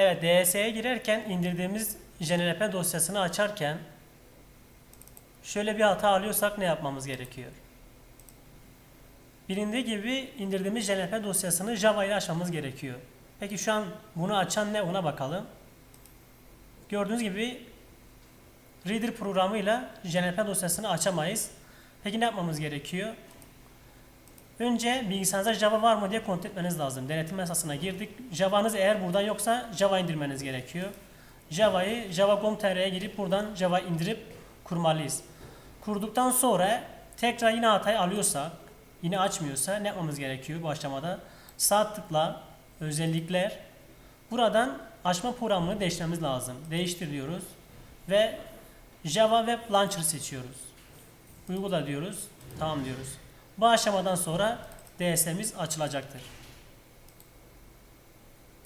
Evet DS'ye girerken indirdiğimiz JNRP dosyasını açarken şöyle bir hata alıyorsak ne yapmamız gerekiyor? Bilindiği gibi indirdiğimiz JNRP dosyasını Java ile açmamız gerekiyor. Peki şu an bunu açan ne ona bakalım. Gördüğünüz gibi Reader programıyla JNRP dosyasını açamayız. Peki ne yapmamız gerekiyor? Önce bilgisayarınızda Java var mı diye kontrol etmeniz lazım. Denetim esasına girdik. Java'nız eğer buradan yoksa Java indirmeniz gerekiyor. Java'yı java.com.tr'ye girip buradan Java indirip kurmalıyız. Kurduktan sonra tekrar yine hatayı alıyorsa, yine açmıyorsa ne yapmamız gerekiyor bu aşamada? Sağ tıkla, özellikler. Buradan açma programını değiştirmemiz lazım. Değiştir diyoruz ve Java Web Launcher seçiyoruz. Uygula diyoruz. Tamam diyoruz. Bu aşamadan sonra DS'miz açılacaktır.